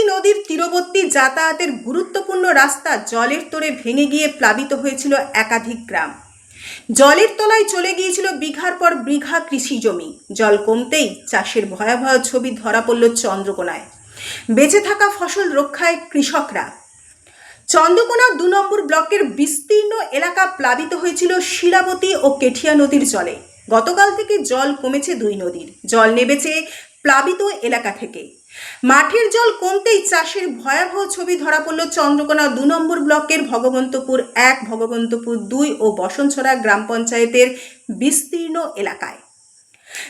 শিলাবতী নদীর তীরবর্তী যাতায়াতের গুরুত্বপূর্ণ রাস্তা জলের তোরে ভেঙে গিয়ে প্লাবিত হয়েছিল একাধিক গ্রাম। জলের তলায় চলে গিয়েছিল বিঘার পর বিঘা কৃষি জমি। জল কমতেই চাষের ভয়াবহ ছবি ধরা পড়ল চন্দ্রকোনায়। বেঁচে থাকা ফসল রক্ষায় কৃষকরা। চন্দ্রকোনা দু নম্বর ব্লকের বিস্তীর্ণ এলাকা প্লাবিত হয়েছিল শিলাবতী ও কেঠিয়া নদীর জলে। গতকাল থেকে জল কমেছে দুই নদীর। জল নেমেছে প্লাবিত এলাকা থেকে। মাঠের জল কমতেই চাষের ভয়াবহ ছবি ধরা পড়ল চন্দ্রকোনা দু নম্বর ব্লকের ভগবন্তপুর এক, ভগবন্তপুর দুই ও বসনছড়া গ্রাম পঞ্চায়েতের বিস্তীর্ণ এলাকায়।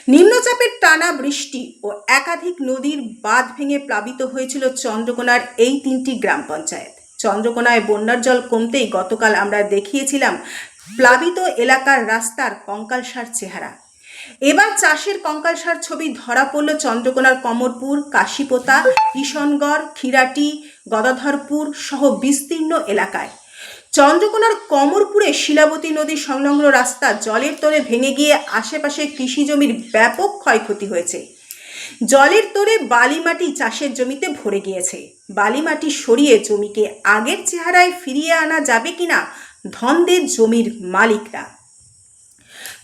নিম্নচাপের টানা বৃষ্টি ও একাধিক নদীর বাঁধ ভেঙে প্লাবিত হয়েছিল চন্দ্রকোনার এই তিনটি গ্রাম পঞ্চায়েত। চন্দ্রকোনায় বন্যার জল কমতেই গতকাল আমরা দেখিয়েছিলাম, প্লাবিত এলাকার রাস্তার কঙ্কালসার চেহারা। এবার চাষের কঙ্কালসার ছবি ধরা পড়ল চন্দ্রকোনার কমরপুর, কাশীপোতা, কিশনগড় খিরাটি গদাধরপুর সহ বিস্তীর্ণ এলাকায়। চন্দ্রকোনার কমরপুরে শিলাবতী নদী সংলগ্ন রাস্তা জলের তলে ভেঙে গিয়ে আশেপাশে কৃষি জমির ব্যাপক ক্ষয়ক্ষতি হয়েছে। জলের তোরে বালিমাটি চাষের জমিতে ভরে গিয়েছে। বালিমাটি সরিয়ে জমিকে আগের চেহারায় ফিরিয়ে আনা যাবে কিনা ধনদের জমির মালিকরা।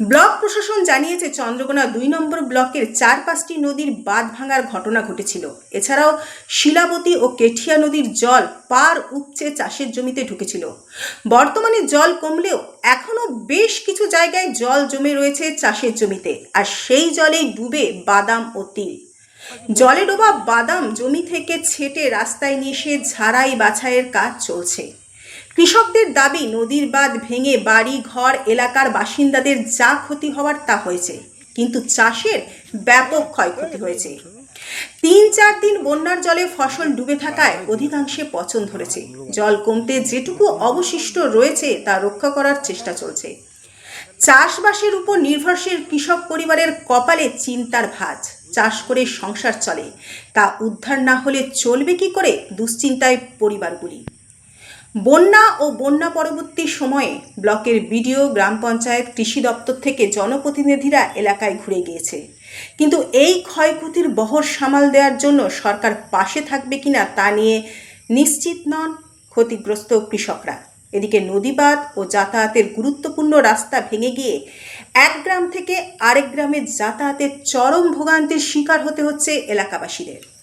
ব্লক প্রশাসন জানিয়েছে চন্দ্রকোনা দুই নম্বর ব্লকের চার পাঁচটি নদীর বাঁধ ভাঙার ঘটনা ঘটেছিল। এছাড়াও শিলাবতী ও কেঠিয়া নদীর জল পার উপচে চাষের জমিতে ঢুকেছিল। বর্তমানে জল কমলেও এখনও বেশ কিছু জায়গায় জল জমে রয়েছে চাষের জমিতে, আর সেই জলেই ডুবে বাদাম ও তিল। জলে ডোবা বাদাম জমি থেকে ছেটে রাস্তায় নিয়ে এসে ঝাড়াই বাছাইয়ের কাজ চলছে। কৃষকদের দাবি, নদীর বাঁধ ভেঙে বাড়ি, ঘর, এলাকার বাসিন্দাদের যা ক্ষতি হওয়ার তা হয়েছে, কিন্তু চাষের ব্যাপক ক্ষয়ক্ষতি হয়েছে। তিন চার দিন বন্যার জলে ফসল ডুবে থাকায় অধিকাংশে পচন ধরেছে। জল কমতে যেটুকু অবশিষ্ট রয়েছে তা রক্ষা করার চেষ্টা চলছে। চাষবাসের উপর নির্ভরশীল কৃষক পরিবারের কপালে চিন্তার ভাঁজ। চাষ করে সংসার চলে। তা উদ্ধার না হলে চলবে কি করে দুশ্চিন্তায় পরিবারগুলি? বন্যা ও বন্যা পরবর্তী সময়ে ব্লকের বিডিও, গ্রাম পঞ্চায়েত, কৃষি দপ্তর থেকে জনপ্রতিনিধিরা এলাকায় ঘুরে গিয়েছে। কিন্তু এই ক্ষয়ক্ষতির বহর সামাল দেওয়ার জন্য সরকার পাশে থাকবে কিনা তা নিয়ে নিশ্চিত নন ক্ষতিগ্রস্ত কৃষকরা। এদিকে নদীবাদ ও যাতায়াতের গুরুত্বপূর্ণ রাস্তা ভেঙে গিয়ে এক গ্রাম থেকে আরেক গ্রামে যাতায়াতের চরম ভোগান্তির শিকার হতে হচ্ছে এলাকাবাসীদের।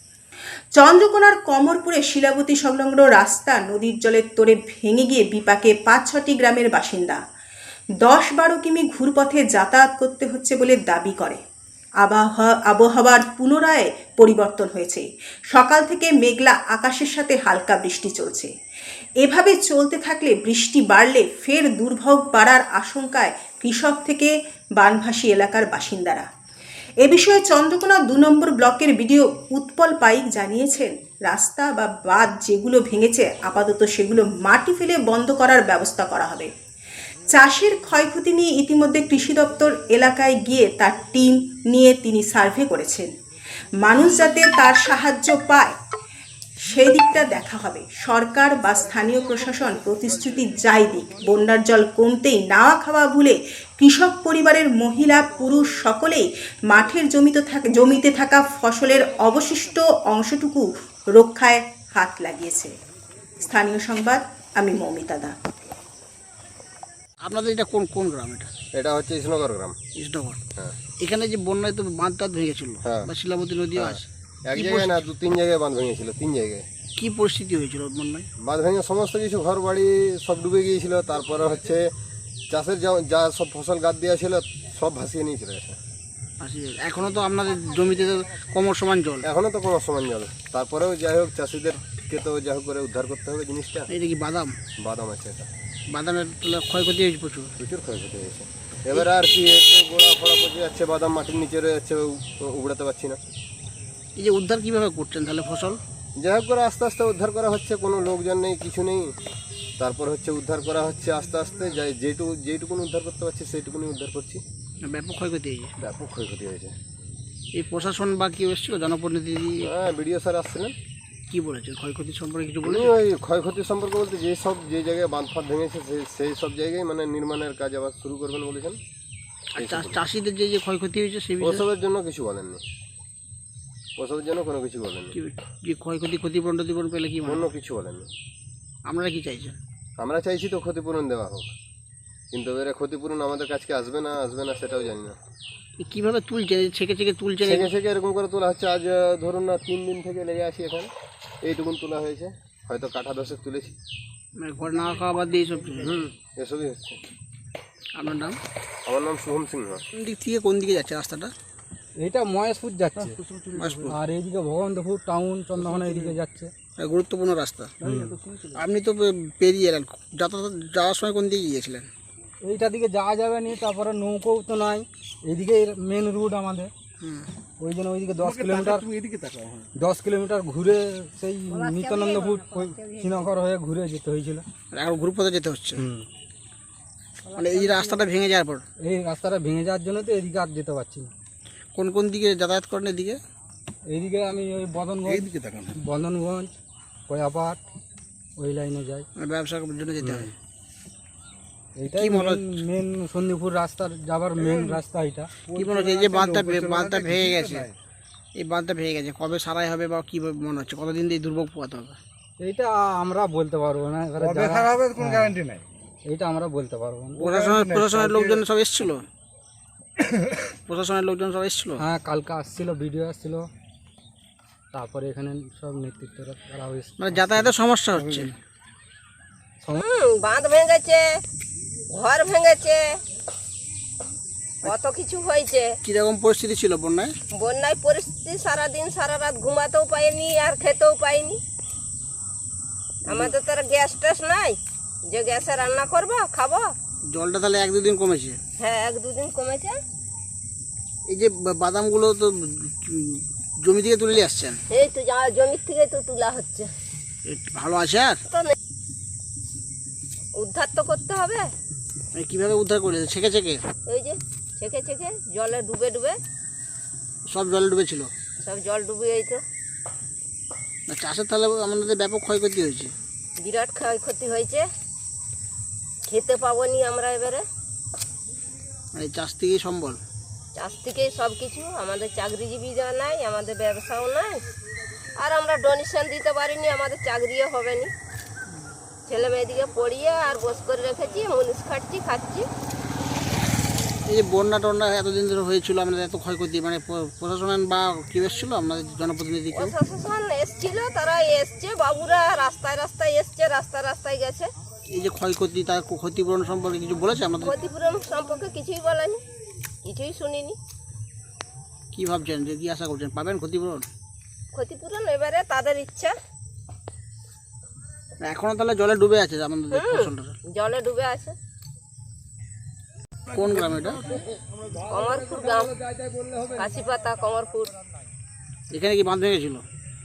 চন্দ্রকোনার কমরপুরে শিলাবতী সংলগ্ন রাস্তা নদীর জলের তোরে ভেঙে গিয়ে বিপাকে পাঁচ ছটি গ্রামের বাসিন্দা। দশ বারো কিমি ঘুরপথে যাতায়াত করতে হচ্ছে বলে দাবি করে। আবহাওয়া আবহাওয়ার পুনরায় পরিবর্তন হয়েছে। সকাল থেকে মেঘলা আকাশের সাথে হালকা বৃষ্টি চলছে। এভাবে চলতে থাকলে বৃষ্টি বাড়লে ফের দুর্ভোগ বাড়ার আশঙ্কায় কৃষক থেকে বানভাসী এলাকার বাসিন্দারা। এ বিষয়ে চন্দ্রকোনা দু নম্বর ব্লকের বিডিও উৎপল পাইক জানিয়েছেন, রাস্তা বা বাঁধ যেগুলো ভেঙেছে, আপাতত সেগুলো মাটি ফেলে বন্ধ করার ব্যবস্থা করা হবে। চাষের ক্ষয়ক্ষতি নিয়ে ইতিমধ্যে কৃষি দপ্তর এলাকায় গিয়ে তার টিম নিয়ে তিনি সার্ভে করেছেন। মানুষ যাতে তার সাহায্য পায় সেই দিকটা দেখা হবে। সরকার বা স্থানীয় প্রশাসন প্রতিশ্রুতি যাই দিক বন্যার জল কমতেই নাওয়া খাওয়া ভুলে কৃষক পরিবারের মহিলা পুরুষ সকলেই মাঠের জমিতে থাকা জমিতে থাকা ফসলের অবশিষ্ট অংশটুকু রক্ষায় হাত লাগিয়েছে। স্থানীয় সংবাদ আমি মৌমিতা দা। আপনাদের এটা কোন কোন গ্রাম এটা? এটা হচ্ছে ইসনগর গ্রাম। কৃষ্ণগড়। হ্যাঁ। এখানে যে বন্যায় তো বাঁধ টাধ ভেঙেছিল হ্যাঁ। বা শিলাবতী নদীও হ্যাঁ। আছে। এক জায়গায় না দু তিন জায়গায় বাঁধ ভেঙেছিল তিন জায়গায়। কি পরিস্থিতি হয়েছিল বন্যায় বাঁধ ভেঙে সমস্ত কিছু ঘর বাড়ি সব ডুবে গিয়েছিল তারপরে হচ্ছে চাষের যা যা সব ফসল গাছ দেওয়া ছিল সব ভাসিয়ে এখনও তো আপনাদের জমিতে কমর সমান জল। এখনও তো সমান জল। তারপরেও যাই হোক চাষিদেরকে তো যাই হোক করে উদ্ধার করতে হবে জিনিসটা। এটা কি বাদাম। বাদাম আছে এটা। বাদামের ক্ষয়ক্ষতি হয়েছে প্রচুর। প্রচুর ক্ষয়ক্ষতি হয়েছে। এবারে আর কি গোড়া ফোড়া পচে যাচ্ছে বাদাম মাটির নিচে রয়ে যাচ্ছে উ- উবড়াতে পারছি না। এই যে উদ্ধার কীভাবে করছেন তাহলে ফসল? যাই হোক করে আস্তে আস্তে উদ্ধার করা হচ্ছে কোনো লোকজন নেই কিছু নেই। তারপর হচ্ছে উদ্ধার করা হচ্ছে আস্তে আস্তে যাই যেটুকু যেটুকুন উদ্ধার করতে পারছি সেইটুকুনি উদ্ধার করছি। ব্যাপক ক্ষয়ক্ষতি হয়েছে। ব্যাপক ক্ষয়ক্ষতি হয়েছে। এই প্রশাসন বা কেউ এসেছিল? জনপ্রতিনিধি? হ্যাঁ বিডিও স্যার আসছিলেন। কি বলেছেন? ক্ষয়ক্ষতি সম্পর্কে কিছু উনি বলেছেন? ওই ক্ষয়ক্ষতি সম্পর্কে বলতে যে সব যে জায়গায় বাঁধ ফাঁধ ভেঙেছে সেই সব জায়গায় মানে নির্মাণের কাজ আবার শুরু করবেন বলেছেন। চাষিদের যে যে ক্ষয়ক্ষতি হয়েছে সেই ওসবের জন্য কিছু বলেননি। ওসবের জন্য কোনো কিছু বলেনি কি কি ক্ষয়ক্ষতি ক্ষতিপূরণ টতিপূরণ পেলে কি অন্য? কিছু বলেনি আপনারা কি চাইছেন আমরা চাইছি তো ক্ষতিপূরণ দেওয়া হোক। কিন্তু এবারে ক্ষতিপূরণ আমাদের কাছে আসবে না আসবে না সেটাও জানি না। কীভাবে তুলছেন এই ছেকে ছেকে তুলছেন থেকে থেকে এরকম করে তোলা হচ্ছে। আজ ধরুন না তিন দিন থেকে লেগে আছি এখানে। এইটুকুন তোলা হয়েছে। হয়তো কাঠা দশেক তুলেছি। মানে ঘর না খাওয়া বাদ দিয়ে সব তুলছেন। হুম। এসবই হচ্ছে। আপনার নাম? আমার নাম শুভম সিংহ। কোন দিক থেকে কোন দিকে যাচ্ছে রাস্তাটা? এটা মহেশপুর যাচ্ছে। আর এইদিকে ভগবন্তপুর টাউন চন্দ্রকোনা এইদিকে যাচ্ছে। এটা গুরুত্বপূর্ণ রাস্তা। আপনি তো পেরিয়ে এলেন। যাতায়াত যাওয়ার সময় কোন দিকে গিয়েছিলেন? এইটা দিকে যাওয়া যাবে নি তারপরে নৌকোও তো নাই। এইদিকে মেন রুট আমাদের। ওই জন্য ওইদিকে দশ কিলোমিটার দশ কিলোমিটার ঘুরে সেই নিত্যানন্দপুর শ্রীনগর হয়ে ঘুরে যেতে হয়েছিল। আর এখন গ্রুপ পথে যেতে হচ্ছে। মানে এই রাস্তাটা ভেঙে যাওয়ার পর। এই রাস্তাটা ভেঙে যাওয়ার জন্য তো এদিকে আর যেতে পারছি না। কোন কোন দিকে যাতায়াত করেন এদিকে? এইদিকে আমি ওই বদনগঞ্জ বদনগঞ্জ কয়াপাট ওই লাইনে যাই। ব্যবসা ব্যবসার জন্য যেতে হয়। এইটাই মনে মেন সন্দীপুর রাস্তার যাবার মেন রাস্তা এটা কি মনে হচ্ছে? এই যে বাঁধটা বাঁধটা ভেঙে গেছে। এই বাঁধটা ভেঙে গেছে। কবে সারাই হবে বা কি মনে হচ্ছে? কতদিন দিয়ে দুর্ভোগ পোয়াতে হবে? এইটা আমরা বলতে পারব না। এবারে যারা- হ্যাঁ। এইটা আমরা বলতে পারব না। প্রশাসনের প্রশাসনের লোকজন সব এসেছিল? প্রশাসনের লোকজন সব এসেছিল? হ্যাঁ কালকে আসছিল ভিডিও আসছিল। তারপরে এখানে সব নেতৃত্ব করা হয়েছে। মানে যাতায়াতের সমস্যা হচ্ছে। বাঁধ ভেঙেছে ঘর ভেঙেছে কত কিছু হয়েছে। কীরকম পরিস্থিতি ছিল বন্যায়? বন্যায় পরিস্থিতি সারাদিন সারা রাত ঘুমাতেও পাইনি আর খেতেও পাইনি। আমাদের তো আর গ্যাস ট্যাস নাই। যে গ্যাসে রান্না করব খাব। জলটা তাহলে এক দুদিন কমেছে? হ্যাঁ এক দুদিন কমেছে। এই যে বাদামগুলো তো জমি থেকে তুলে নিয়ে আসছেন? এই তো যা জমির থেকে তো তোলা হচ্ছে। ভালো আছে আর? উদ্ধার তো করতে হবে। কীভাবে উদ্ধার করেছে ছেকে ছেকে? এই যে ছেকে ছেকে জলে ডুবে ডুবে। সব জলে ডুবেছিল? সব জল ডুবে এই তো। চাষের তাহলে আমাদের ব্যাপক ক্ষয়ক্ষতি হয়েছে। বিরাট ক্ষয়ক্ষতি হয়েছে। খেতে পাবো নি আমরা এবারে? মানে চাষ থেকেই সম্বল। চাষ থেকেই সব কিছু আমাদের চাকরিজীবী যা নাই আমাদের ব্যবসাও নাই আর আমরা ডোনেশন দিতে পারিনি আমাদের চাকরিও হবে নি ছেলে মেয়েদিকে পড়িয়ে আর বস করে রেখেছি মুনিশ খাটছি খাচ্ছি। এই যে বন্যা টন্যা এতদিন ধরে হয়েছিল আমাদের এত ক্ষয়ক্ষতি মানে প্রশাসন বা কেউ এসেছিল? আপনাদের জনপ্রতিনিধি প্রশাসন এসছিল তারা এসছে বাবুরা রাস্তায় রাস্তায় এসছে রাস্তায় রাস্তায় গেছে। এই যে ক্ষয়ক্ষতি তার ক্ষতিপূরণ সম্পর্কে কিছু বলেছে আমাদের? ক্ষতিপূরণ সম্পর্কে কিছুই বলেনি কিছুই শুনিনি। কি ভাবছেন যে কি আশা করছেন? পাবেন ক্ষতিপূরণ? ক্ষতিপূরণ এবারে তাদের ইচ্ছা। এখনও তাহলে জলে ডুবে আছে আমাদের ফসলটা জলে ডুবে আছে। কোন গ্রাম এটা? কমরপুর গ্রাম কাশিপাতা কমরপুর। এখানে কি বাঁধ গেছিল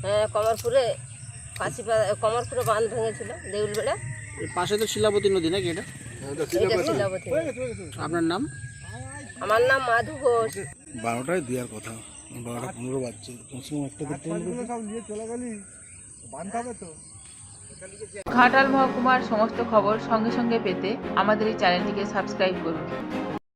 হ্যাঁ কমরপুরে কাশিপাতা কমরপুরে বাঁধ ভেঙেছিল দেউল বেলা এর পাশে তো শিলাবতী নদী নাকি এটা? এটা আপনার নাম? আমার নাম মাধু ঘোষ। বারোটায় দেওয়ার কথা। বারোটা পনেরো বাজছে। কমসে কম একটা ঘাটাল মহকুমার সমস্ত খবর সঙ্গে সঙ্গে পেতে আমাদের এই চ্যানেলটিকে সাবস্ক্রাইব করুন।